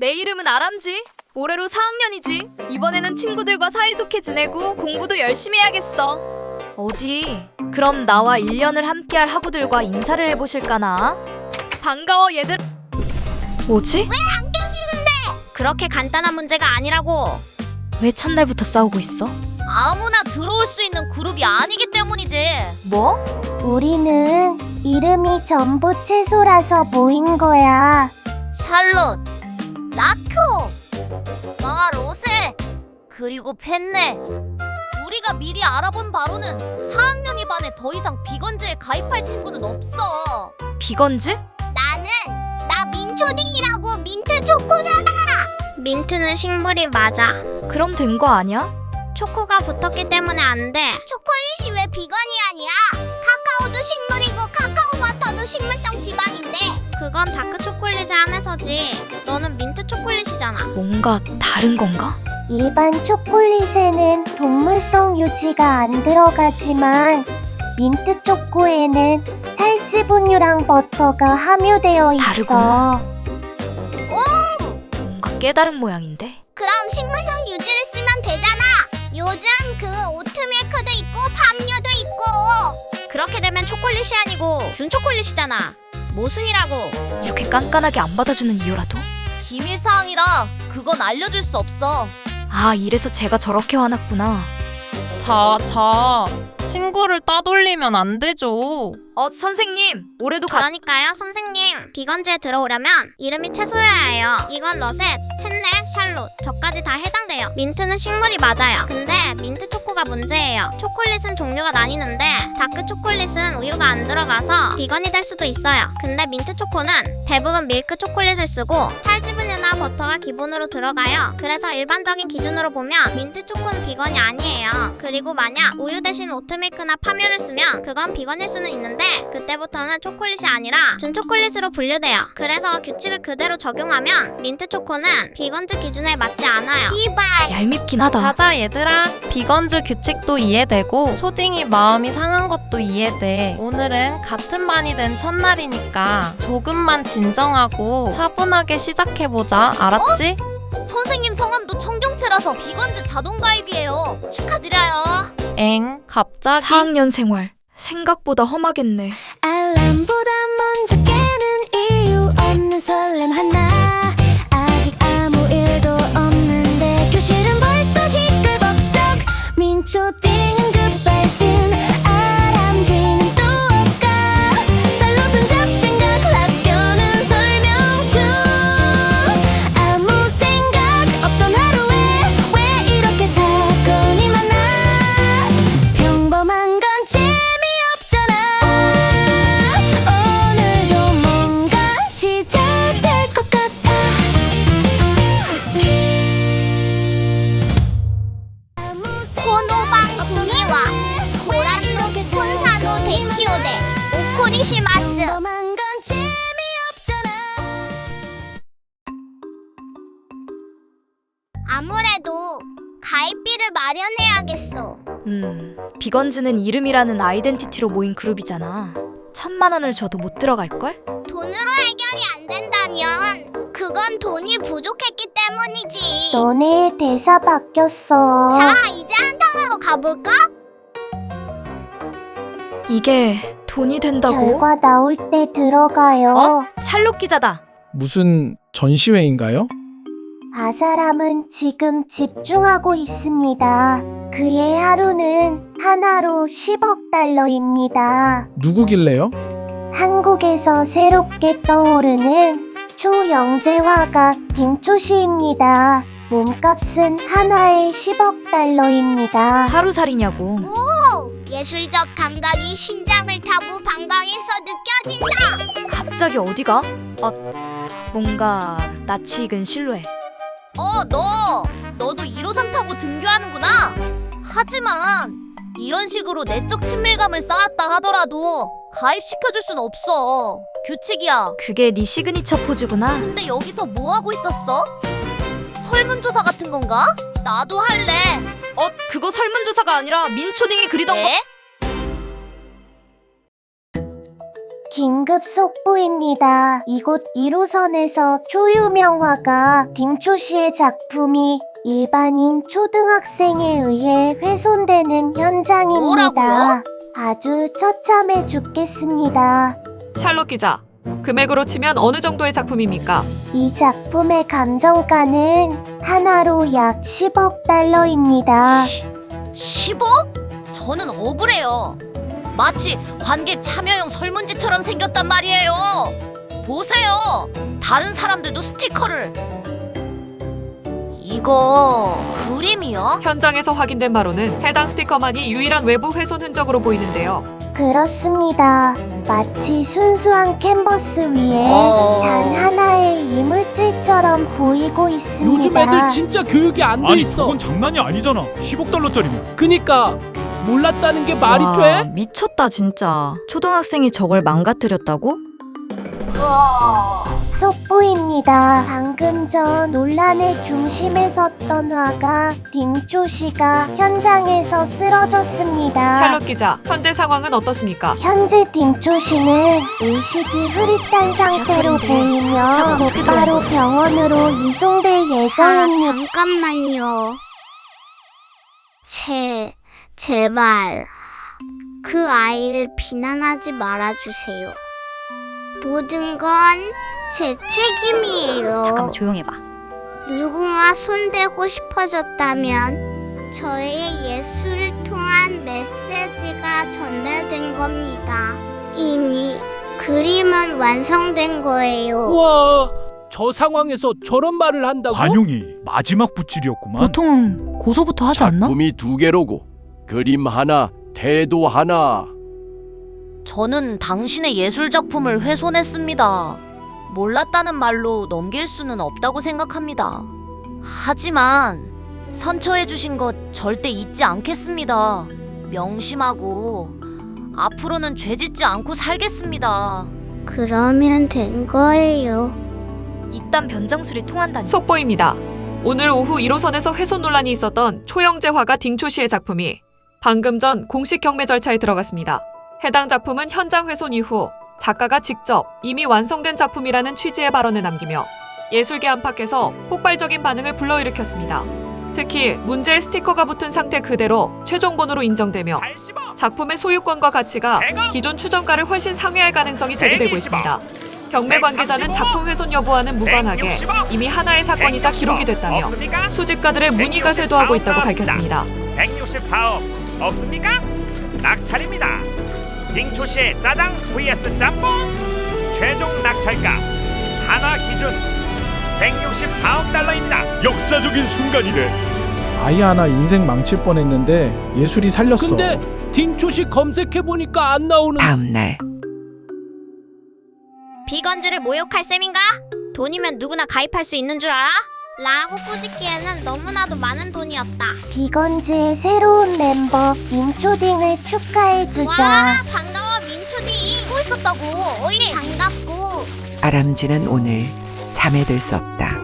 내 이름은 아람지. 올해로 4학년이지. 이번에는 친구들과 사이좋게 지내고 공부도 열심히 해야겠어. 어디? 그럼 나와 1년을 함께할 학우들과 인사를 해보실까나? 반가워 얘들. 뭐지? 그렇게 간단한 문제가 아니라고. 왜 첫날부터 싸우고 있어? 아무나 들어올 수 있는 그룹이 아니기 때문이지. 뭐? 우리는 이름이 전부 채소라서 모인 거야. 샬롯, 라쿄, 마 로세, 그리고 펜네. 우리가 미리 알아본 바로는 4학년 2반에 더 이상 비건즈에 가입할 친구는 없어. 비건즈? 나는 나 민초딩이라고 민트 초코잖아. 민트는 식물이 맞아. 그럼 된 거 아니야? 초코가 붙었기 때문에 안 돼. 초콜릿이 왜 비건이 아니야? 카카오도 버터도 식물성 지방인데. 그건 다크 초콜릿에 한해서지. 너는 민트 초콜릿이잖아. 뭔가 다른 건가? 일반 초콜릿에는 동물성 유지가 안 들어가지만 민트 초코에는 탈지 분유랑 버터가 함유되어 있어. 다르구나. 뭔가 깨달은 모양인데. 그럼 식물성 유지를 쓰면 되잖아. 요즘 그 초콜릿이 아니고 준 초콜릿이잖아. 모순이라고. 이렇게 깐깐하게 안 받아주는 이유라도? 비밀 사항이라 그건 알려줄 수 없어. 아 이래서 제가 저렇게 화났구나. 자, 자. 친구를 따돌리면 안 되죠. 어 선생님 올해도 가. 그러니까요, 선생님. 비건즈에 들어오려면 이름이 채소여야 해요. 이건 러셋, 텐네, 샬롯, 저까지 다 해당돼요. 민트는 식물이 맞아요. 근데 민트 초코가 문제예요. 초콜릿은 종류가 나뉘는데 다크 초콜릿은 우유가 안 들어가서 비건이 될 수도 있어요. 근데 민트 초코는 대부분 밀크 초콜릿을 쓰고 탈지분유나 버터가 기본으로 들어가요. 그래서 일반적인 기준으로 보면 민트 초코는 비건이 아니에요. 그리고 만약 우유 대신 오트 밀크나 파묘를 쓰면 그건 비건일 수는 있는데 그때부터는 초콜릿이 아니라 준 초콜릿으로 분류돼요. 그래서 규칙을 그대로 적용하면 민트 초코는 비건즈 기준에 맞지 않아요. 이발. 얄밉긴 하다. 자자 얘들아. 비건즈 규칙도 이해되고 초딩이 마음이 상한 것도 이해돼. 오늘은 같은 반이 된 첫날이니까 조금만 진정하고 차분하게 시작해보자. 알았지? 선생님 성함도 청경채라서 비건즈 자동 가입이에요. 축하드려요. 엥, 갑자기? 4학년 생활 생각보다 험하겠네. 알람 아무래도 가입비를 마련해야겠어 음 비건즈는 이름이라는 아이덴티티로 모인 그룹이잖아. 천만 원을 줘도 못 들어갈 걸? 돈으로 해결이 안 된다면 그건 돈이 부족했기 때문이지. 너네 대사 바뀌었어. 자, 이제 한탕하러 가볼까? 이게 돈이 된다고? 결과 나올 때 들어가요. 어? 샬롯 기자다. 무슨 전시회인가요? 아사람은 지금 집중하고 있습니다. 그의 하루는 하나로 10억 달러입니다. 누구길래요? 한국에서 새롭게 떠오르는 초영재화가 김초시입니다. 몸값은 하나에 10억 달러입니다. 하루살이냐고. 예술적 감각이 심장을 타고 방광에서 느껴진다. 갑자기 어디가? 어 뭔가 낯이 익은 실루엣. 어, 너! 너도 1호선 타고 등교하는구나! 하지만 이런 식으로 내적 친밀감을 쌓았다 하더라도 가입시켜줄 순 없어. 규칙이야. 그게 네 시그니처 포즈구나. 근데 여기서 뭐 하고 있었어? 설문조사 같은 건가? 나도 할래. 어 그거 설문조사가 아니라 민초딩이 그리던 거. 네? 긴급 속보입니다. 이곳 1호선에서 초유명 화가 딩초 씨의 작품이 일반인 초등학생에 의해 훼손되는 현장입니다. 뭐라고요? 아주 처참해 죽겠습니다. 샬롯 기자, 금액으로 치면 어느 정도의 작품입니까? 이 작품의 감정가는 하나로 약 10억 달러입니다. 10억? 저는 억울해요. 마치 관객 참여용 설문지처럼 생겼단 말이에요. 보세요. 다른 사람들도 스티커를. 이거 그림이요? 현장에서 확인된 바로는 해당 스티커만이 유일한 외부 훼손 흔적으로 보이는데요. 그렇습니다. 마치 순수한 캔버스 위에 어. 단 하나의 이물질처럼 보이고 있습니다. 요즘 애들 진짜 교육이 안 돼 아니 있어. 저건 장난이 아니잖아 10억 달러짜리면 그니까 몰랐다는 게 말이 와, 돼? 미쳤다 진짜. 초등학생이 저걸 망가뜨렸다고? 속보입니다. 방금 전 논란의 중심에 섰던 화가 딩조 씨가 현장에서 쓰러졌습니다. 샬롯 기자, 현재 상황은 어떻습니까? 현재 딩초 씨는 의식이 흐릿한 상태로 지하철인데 보이며 어떻게 곧바로 병원으로 이송될 예정입니다. 잠깐만요. 제, 제발. 그 아이를 비난하지 말아주세요. 모든 건 제 책임이에요. 잠깐만 조용해봐. 누군가 손대고 싶어졌다면 저의 예술을 통한 메시지가 전달된 겁니다. 이미 그림은 완성된 거예요. 와, 저 상황에서 저런 말을 한다고? 관용이 마지막 붓질이었구만 보통은 고소부터 하지 않나? 작품이 두 개로고 그림 하나, 태도 하나. 저는 당신의 예술 작품을 훼손했습니다. 몰랐다는 말로 넘길 수는 없다고 생각합니다. 하지만 선처해 주신 것 절대 잊지 않겠습니다. 명심하고 앞으로는 죄 짓지 않고 살겠습니다. 그러면 된 거예요. 이딴 변장술이 통한다니. 속보입니다. 오늘 오후 1호선에서 훼손 논란이 있었던 초영재 화가 딩초 씨의 작품이 방금 전 공식 경매 절차에 들어갔습니다. 해당 작품은 현장 훼손 이후 작가가 직접 이미 완성된 작품이라는 취지의 발언을 남기며 예술계 안팎에서 폭발적인 반응을 불러일으켰습니다. 특히 문제의 스티커가 붙은 상태 그대로 최종본으로 인정되며 작품의 소유권과 가치가 기존 추정가를 훨씬 상회할 가능성이 제기되고 있습니다. 경매 관계자는 작품 훼손 여부와는 무관하게 이미 하나의 사건이자 기록이 됐다며 수집가들의 문의가 쇄도하고 있다고 밝혔습니다. 164억 없습니까? 낙찰입니다. 딩초 씨의 짜장 vs 짬뽕 최종 낙찰가 하나 기준 164억 달러입니다. 역사적인 순간이네 아이 하나 인생 망칠 뻔했는데 예술이 살렸어. 근데 딩초씨 검색해 보니까 안 나오는. 다음 날 비건즈를 모욕할 셈인가? 돈이면 누구나 가입할 수 있는 줄 알아? 라고 꾸짖기에는 너무나도 많은 돈이었다. 비건즈의 새로운 멤버 민초딩을 축하해주자. 와 반가워 민초디. 또 있었다고. 어이 반갑고. 아람쥐는 오늘 잠에 들 수 없다.